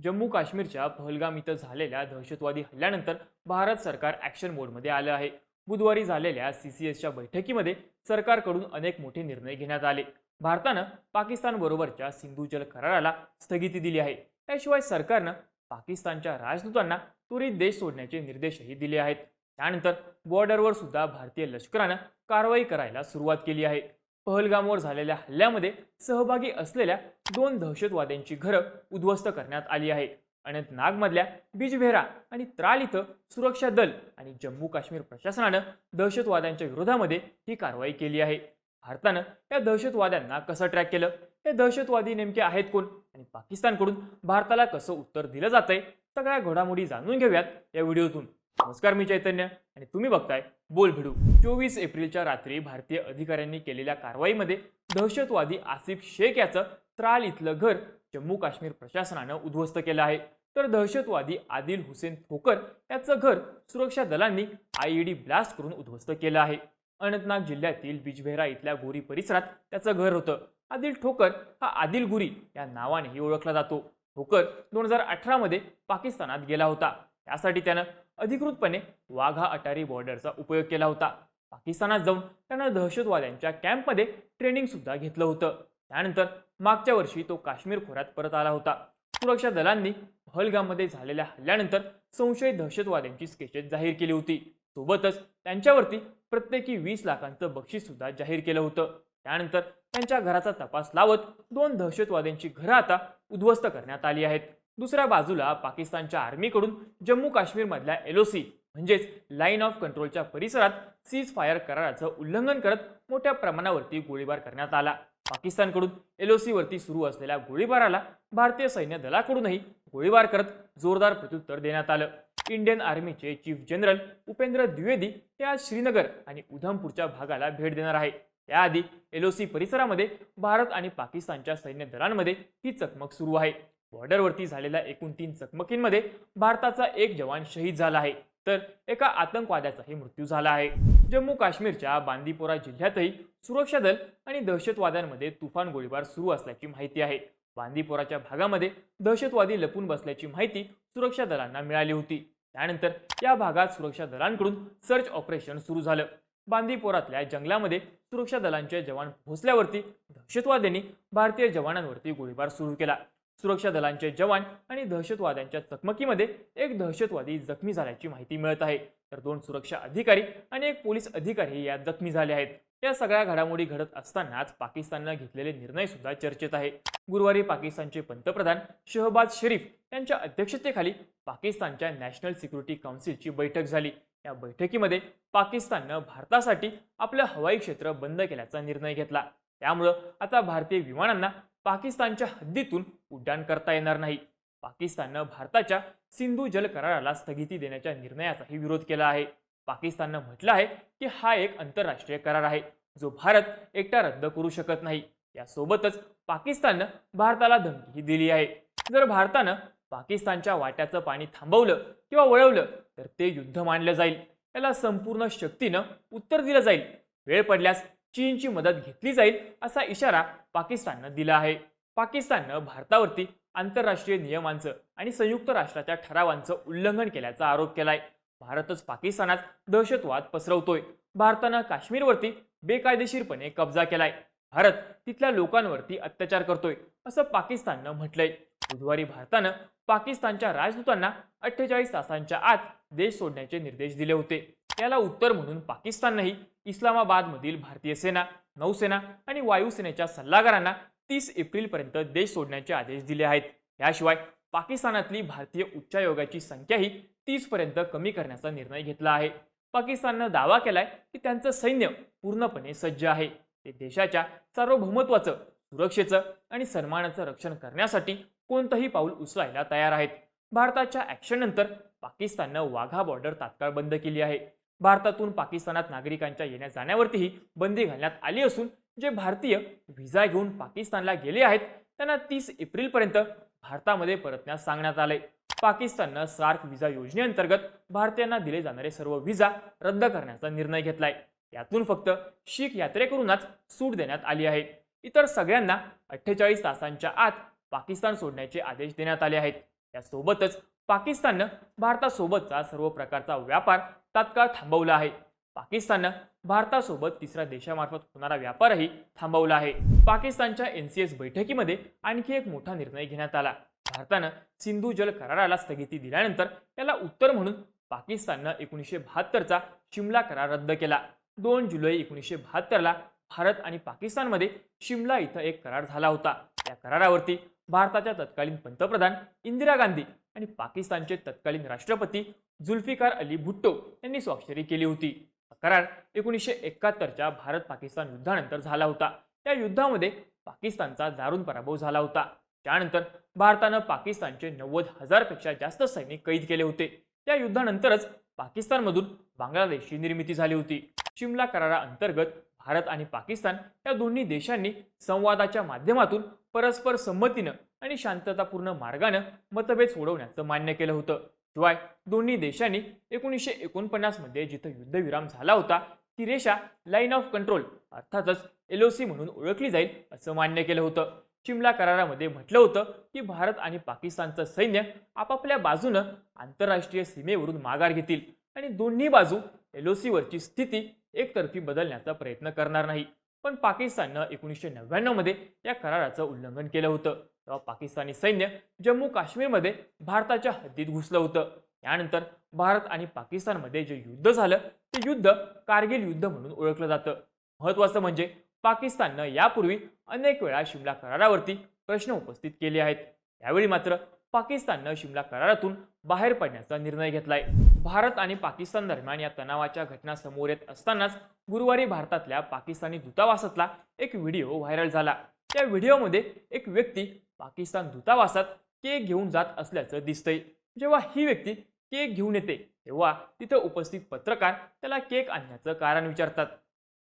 जम्मू काश्मीरच्या पहलगाम इथं झालेल्या दहशतवादी हल्ल्यानंतर भारत सरकार ॲक्शन मोडमध्ये आलं आहे. बुधवारी झालेल्या सी सी एसच्या बैठकीमध्ये सरकारकडून अनेक मोठे निर्णय घेण्यात आले. भारतानं पाकिस्तानबरोबरच्या सिंधू जल कराराला स्थगिती दिली आहे. त्याशिवाय सरकारनं पाकिस्तानच्या राजदूतांना त्वरित देश सोडण्याचे निर्देशही दिले आहेत. त्यानंतर बॉर्डरवर सुद्धा भारतीय लष्करानं कारवाई करायला सुरुवात केली आहे. पहलगामवर झालेल्या हल्ल्यामध्ये सहभागी असलेल्या दोन दहशतवाद्यांची घरं उद्ध्वस्त करण्यात आली आहे अनंतनागमधल्या बिजबेहरा आणि त्राल इथं सुरक्षा दल आणि जम्मू काश्मीर प्रशासनानं दहशतवाद्यांच्या विरोधामध्ये ही कारवाई केली आहे. भारतानं या दहशतवाद्यांना कसं ट्रॅक केलं? हे दहशतवादी नेमके आहेत कोण? आणि पाकिस्तानकडून भारताला कसं उत्तर दिलं जातंय? सगळ्या घडामोडी जाणून घेऊयात या व्हिडिओतून. नमस्कार मी चैतन्य आणि तुम्ही बघताय बोल भिडू चोवीस एप्रिलच्या रात्री भारतीय अधिकाऱ्यांनी केलेल्या कारवाईमध्ये दहशतवादी आसिफ शेख याचं त्राल इथलं घर जम्मू काश्मीर प्रशासनानं उद्ध्वस्त केलं आहे. तर दहशतवादी आदिल हुसेन थोकर याचं घर सुरक्षा दलांनी आयईडी ब्लास्ट करून उद्ध्वस्त केलं आहे. अनंतनाग जिल्ह्यातील बिजबेहरा इथल्या गोरी परिसरात त्याचं घर होतं. आदिल ठोकर हा आदिल गुरी या नावानेही ओळखला जातो. ठोकर दोन हजार अठरामध्ये पाकिस्तानात गेला होता. त्यासाठी त्यानं अधिकृतपणे वाघा अटारी बॉर्डरचा उपयोग केला होता. पाकिस्तानात जाऊन त्यानं दहशतवाद्यांच्या कॅम्पमध्ये ट्रेनिंग सुद्धा घेतलं होतं. त्यानंतर मागच्या वर्षी तो काश्मीर खोऱ्यात परत आला होता. सुरक्षा दलांनी पहलगाममध्ये झालेल्या हल्ल्यानंतर संशयित दहशतवाद्यांची स्केचेस जाहीर केली होती. सोबतच त्यांच्यावरती प्रत्येकी वीस लाखांचं बक्षीस सुद्धा जाहीर केलं होतं. त्यानंतर त्यांच्या घराचा तपास लावत दोन दहशतवाद्यांची घरं आता उद्ध्वस्त करण्यात आली आहेत. दुसऱ्या बाजूला पाकिस्तानच्या आर्मीकडून जम्मू काश्मीरमधल्या एलओसी म्हणजेच लाईन ऑफ कंट्रोलच्या परिसरात सीज फायर कराराचं उल्लंघन करत मोठ्या प्रमाणावरती गोळीबार करण्यात आला. पाकिस्तानकडून एल ओ सीवरती सुरू असलेल्या गोळीबाराला भारतीय सैन्य दलाकडूनही गोळीबार करत जोरदार प्रत्युत्तर देण्यात आलं. इंडियन आर्मीचे चीफ जनरल उपेंद्र द्विवेदी हे आज श्रीनगर आणि उधमपूरच्या भागाला भेट देणार आहे. त्याआधी एलओसी परिसरामध्ये भारत आणि पाकिस्तानच्या सैन्य दलांमध्ये ही चकमक सुरू आहे. बॉर्डरवरती झालेल्या एकूण तीन चकमकींमध्ये भारताचा एक जवान शहीद झाला आहे. तर एका आतंकवाद्याचाही मृत्यू झाला आहे. जम्मू काश्मीरच्या बांदीपोरा जिल्ह्यातही सुरक्षा दल आणि दहशतवाद्यांमध्ये तुफान गोळीबार सुरू असल्याची माहिती आहे. बांदीपोराच्या भागामध्ये दहशतवादी लपून बसल्याची माहिती सुरक्षा दलांना मिळाली होती. त्यानंतर या भागात सुरक्षा दलांकडून सर्च ऑपरेशन सुरू झालं. बांदीपोरातल्या जंगलामध्ये सुरक्षा दलांचे जवान पोहोचल्यावरती दहशतवाद्यांनी भारतीय जवानांवरती गोळीबार सुरू केला. सुरक्षा दलांचे जवान आणि दहशतवाद्यांच्या चकमकीमध्ये एक दहशतवादी जखमी झाल्याची माहिती मिळत आहे. तर दोन सुरक्षा अधिकारी आणि एक पोलीस अधिकारी यात जखमी झाले आहेत. या सगळ्या घडामोडी घडत असतानाच पाकिस्ताननं घेतलेले निर्णय सुद्धा चर्चेत आहे. गुरुवारी पाकिस्तानचे पंतप्रधान शहबाज शरीफ यांच्या अध्यक्षतेखाली पाकिस्तानच्या नॅशनल सिक्युरिटी काउन्सिलची बैठक झाली. या बैठकीमध्ये पाकिस्ताननं भारतासाठी आपलं हवाई क्षेत्र बंद केल्याचा निर्णय घेतला. त्यामुळं आता भारतीय विमानांना पाकिस्तानच्या हद्दीतून उड्डाण करता येणार नाही. पाकिस्ताननं भारताच्या सिंधू जल कराराला स्थगिती देण्याच्या निर्णयाचाही विरोध केला आहे. पाकिस्ताननं म्हटलं आहे की हा एक आंतरराष्ट्रीय करार आहे जो भारत एकटा रद्द करू शकत नाही. यासोबतच पाकिस्ताननं भारताला धमकीही दिली आहे. जर भारतानं पाकिस्तानच्या वाट्याचं पाणी थांबवलं किंवा वळवलं तर ते युद्ध मानलं जाईल. याला संपूर्ण शक्तीनं उत्तर दिलं जाईल. वेळ पडल्यास चीनची मदत घेतली जाईल असा इशारा पाकिस्ताननं दिला आहे. पाकिस्ताननं भारतावरती आंतरराष्ट्रीय नियमांचं आणि संयुक्त राष्ट्राच्या ठरावांचं उल्लंघन केल्याचा आरोप केलाय. भारतच पाकिस्तानात दहशतवाद पसरवतोय. भारतानं काश्मीरवरती बेकायदेशीरपणे कब्जा केलाय. भारत तिथल्या लोकांवरती अत्याचार करतोय असं पाकिस्ताननं म्हटलंय. बुधवारी भारतानं पाकिस्तानच्या राजदूतांना अठ्ठेचाळीस तासांच्या आत देश सोडण्याचे निर्देश दिले होते. याला उत्तर म्हणून पाकिस्ताननंही इस्लामाबादमधील भारतीय सेना नौसेना आणि वायुसेनेच्या सल्लागारांना तीस एप्रिलपर्यंत देश सोडण्याचे आदेश दिले आहेत. याशिवाय पाकिस्तानातली भारतीय उच्चायोगाची संख्याही तीसपर्यंत कमी करण्याचा निर्णय घेतला आहे. पाकिस्ताननं दावा केलाय की त्यांचं सैन्य पूर्णपणे सज्ज आहे. ते देशाच्या सार्वभौमत्वाचं सुरक्षेचं आणि सन्मानाचं रक्षण करण्यासाठी कोणतंही पाऊल उचलायला तयार आहेत. भारताच्या ॲक्शननंतर पाकिस्ताननं वाघा बॉर्डर तात्काळ बंद केली आहे. भारतातून पाकिस्तानात नागरिकांच्या येण्या जाण्यावरतीही बंदी घालण्यात आली असून जे भारतीय व्हिसा घेऊन पाकिस्तानला गेले आहेत त्यांना तीस एप्रिलपर्यंत भारतामध्ये परतण्यास सांगण्यात आलंय. पाकिस्ताननं सार्क व्हिसा योजनेअंतर्गत भारतीयांना दिले जाणारे सर्व व्हिसा रद्द करण्याचा निर्णय घेतलाय. यातून फक्त शीख यात्रेकरूंनाच सूट देण्यात आली आहे. इतर सगळ्यांना अठ्ठेचाळीस तासांच्या आत पाकिस्तान सोडण्याचे आदेश देण्यात आले आहेत. यासोबतच पाकिस्ताननं भारतासोबतचा सर्व प्रकारचा व्यापार तात्काळ थांबवला आहे. पाकिस्ताननं भारतासोबत तिसऱ्या देशामार्फत होणारा व्यापारही थांबवला आहे. पाकिस्तानच्या एन सी एस बैठकीमध्ये आणखी एक मोठा निर्णय घेण्यात आला. भारतानं सिंधू जल कराराला स्थगिती दिल्यानंतर त्याला उत्तर म्हणून पाकिस्ताननं एकोणीसशे बहात्तरचा शिमला करार रद्द केला. दोन जुलै एकोणीसशे बहात्तरला भारत आणि पाकिस्तानमध्ये शिमला इथं एक करार झाला होता. त्या करारावरती भारताच्या तत्कालीन पंतप्रधान इंदिरा गांधी आणि पाकिस्तानचे तत्कालीन राष्ट्रपती जुल्फिकार अली भुट्टो यांनी स्वाक्षरी केली होती. हा करार एकोणीसशे एकाहत्तरच्या भारत पाकिस्तान युद्धानंतर झाला होता. त्या युद्धामध्ये पाकिस्तानचा दारुण पराभव झाला होता. त्यानंतर भारतानं पाकिस्तानचे नव्वद हजारपेक्षा जास्त सैनिक कैद केले होते. या युद्धानंतरच पाकिस्तानमधून बांगलादेशची निर्मिती झाली होती. शिमला कराराअंतर्गत भारत आणि पाकिस्तान या दोन्ही देशांनी संवादाच्या माध्यमातून परस्पर संमतीनं आणि शांततापूर्ण मार्गानं मतभेद सोडवण्याचं मान्य केलं होतं. शिवाय दोन्ही देशांनी एकोणीसशे एकोणपन्नासमध्ये जिथं युद्धविराम झाला होता ती रेषा लाईन ऑफ कंट्रोल अर्थातच एलओसी म्हणून ओळखली जाईल असं मान्य केलं होतं. शिमला करारामध्ये म्हटलं होतं की भारत आणि पाकिस्तानचं सैन्य आपापल्या बाजूनं आंतरराष्ट्रीय सीमेवरून माघार घेतील आणि दोन्ही बाजू एल ओ सीवरची स्थिती एकतर्फी बदलण्याचा प्रयत्न करणार नाही. पण पाकिस्ताननं एकोणीसशे नव्याण्णवमध्ये या कराराचं उल्लंघन केलं होतं. तेव्हा पाकिस्तानी सैन्य जम्मू काश्मीरमध्ये भारताच्या हद्दीत घुसलं होतं. यानंतर भारत आणि पाकिस्तानमध्ये जे युद्ध झालं ते युद्ध कारगिल युद्ध म्हणून ओळखलं जातं. महत्वाचं म्हणजे पाकिस्ताननं यापूर्वी अनेक वेळा शिमला करारावरती प्रश्न उपस्थित केले आहेत. यावेळी मात्र पाकिस्ताननं शिमला करारातून बाहेर पडण्याचा निर्णय घेतलाय. भारत आणि पाकिस्तान दरम्यान या तणावाच्या घटना समोर येत असतानाच गुरुवारी भारतातल्या पाकिस्तानी दूतावासातला एक व्हिडिओ व्हायरल झाला. त्या व्हिडिओमध्ये एक व्यक्ती पाकिस्तान दूतावासात केक घेऊन जात असल्याचं दिसतंय. जेव्हा ही व्यक्ती केक घेऊन येते तेव्हा तिथं उपस्थित पत्रकार त्याला केक आणण्याचं कारण विचारतात.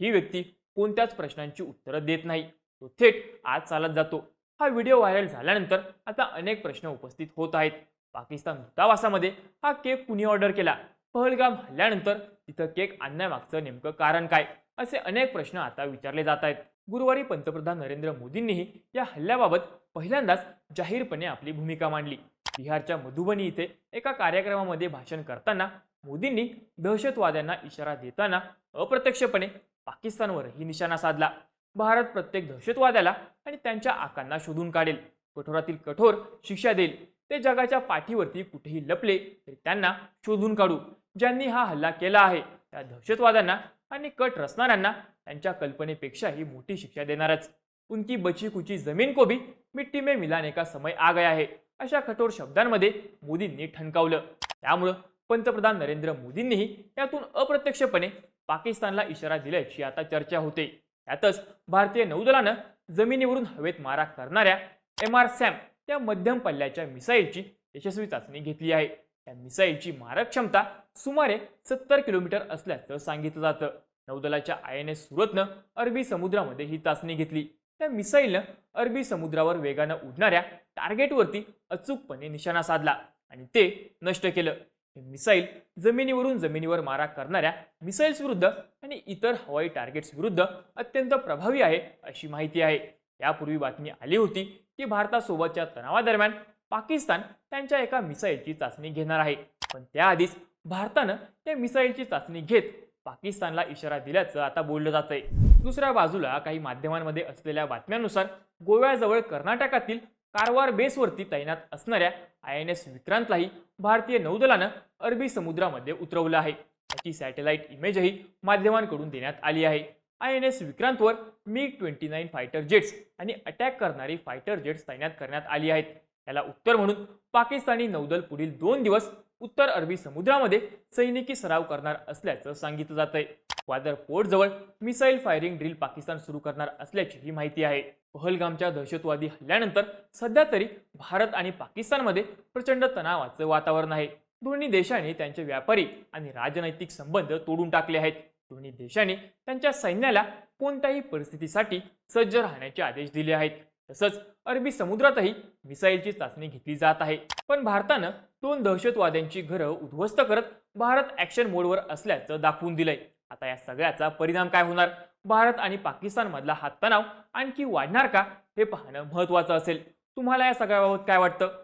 ही व्यक्ती कोणत्याच प्रश्नांची उत्तरं देत नाही. तो थेट आज चालत जातो. हा व्हिडिओ व्हायरल झाल्यानंतर आता अनेक प्रश्न उपस्थित होत आहेत. पाकिस्तान दूतावासामध्ये हा केक कुणी ऑर्डर केला? पहलगाम हल्ल्यानंतर तिथं केक आणण्यामागचं नेमकं कारण काय? असे अनेक प्रश्न आता विचारले जात आहेत. गुरुवारी पंतप्रधान नरेंद्र मोदींनीही या हल्ल्याबाबत पहिल्यांदाच जाहीरपणे आपली भूमिका मांडली. बिहारच्या मधुबनी इथे एका कार्यक्रमामध्ये भाषण करताना मोदींनी दहशतवाद्यांना इशारा देताना अप्रत्यक्षपणे पाकिस्तानवरही निशाणा साधला. भारत प्रत्येक दहशतवाद्याला आणि त्यांच्या आकांना शोधून काढेल. कठोरातील कठोर शिक्षा देईल. ते जगाच्या पाठीवरती कुठेही लपले तरी त्यांना शोधून काढू ज्यांनी हा हल्ला केला आहे. त्या दहशतवाद्यांना आणि कट रचणाऱ्यांना त्यांच्या कल्पनेपेक्षाही मोठी शिक्षा देणारच. उनकी बची कुची जमीन को भी मिट्टी में मिलाने का समय आ गया है अशा कठोर शब्दांमध्ये मोदींनी ठणकावलं. त्यामुळं पंतप्रधान नरेंद्र मोदींनीही यातून अप्रत्यक्षपणे पाकिस्तानला इशारा दिल्याची आता चर्चा होते. त्यातच भारतीय नौदलानं जमिनीवरून हवेत मारा करणाऱ्या एम आर सॅम त्या मध्यम पल्ल्याच्या मिसाईलची यशस्वी चाचणी घेतली आहे. त्या मिसाईलची मारक क्षमता सुमारे सत्तर किलोमीटर असल्याचं सांगितलं जातं. नौदलाच्या आय एन एस सुरतनं अरबी समुद्रामध्ये ही चाचणी घेतली. त्या मिसाईलनं अरबी समुद्रावर वेगानं उडणाऱ्या टार्गेटवरती अचूकपणे निशाणा साधला आणि ते नष्ट केलं. हे मिसाईल जमिनीवरून जमिनीवर मारा करणाऱ्या मिसाईल्स विरुद्ध आणि इतर हवाई टार्गेट्स विरुद्ध अत्यंत प्रभावी आहे अशी माहिती आहे. यापूर्वी बातमी आली होती की भारतासोबतच्या तणावादरम्यान पाकिस्तान त्यांच्या एका मिसाईलची चाचणी घेणार आहे. पण त्याआधीच भारतानं त्या मिसाईलची चाचणी घेत पाकिस्तानला इशारा दिल्याचं आता बोललं जात आहे दुसऱ्या बाजूला काही माध्यमांमध्ये असलेल्या बातम्यांनुसार गोव्याजवळ कर्नाटकातील कारवार बेसवरती तैनात असणाऱ्या आय एन एस विक्रांतलाही भारतीय नौदलानं अरबी समुद्रामध्ये उतरवलं आहे. त्याची सॅटेलाइट इमेजही माध्यमांकडून देण्यात आली आहे. I N S विक्रांतवर MiG twenty nine fighter jets आणि अटॅक करणारी फायटर जेट्स तैनात करण्यात आली आहेत. याला उत्तर म्हणून पाकिस्तानी नौदल पुढील दोन दिवस उत्तर अरबी समुद्रामध्ये सैनिकी सराव करणार असल्याचं सांगितलं जात आहे ग्वादर पोर्टजवळ मिसाईल फायरिंग ड्रिल पाकिस्तान सुरू करणार असल्याची ही माहिती आहे. पहलगामच्या दहशतवादी हल्ल्यानंतर सध्या तरी भारत आणि पाकिस्तानमध्ये प्रचंड तणावाचं वातावरण आहे. दोन्ही देशांनी त्यांचे व्यापारी आणि राजनैतिक संबंध तोडून टाकले आहेत. दोन्ही देशांनी त्यांच्या सैन्याला कोणत्याही परिस्थितीसाठी सज्ज राहण्याचे आदेश दिले आहेत. तसंच अरबी समुद्रातही मिसाईलची चाचणी घेतली जात आहे. पण भारतानं दोन दहशतवाद्यांची घरं उद्ध्वस्त करत भारत ॲक्शन मोडवर असल्याचं दाखवून दिलंय. आता या सगळ्याचा परिणाम काय होणार? भारत आणि पाकिस्तानमधला हा तणाव आणखी वाढणार का? हे पाहणं महत्वाचं असेल. तुम्हाला या सगळ्याबाबत काय वाटतं?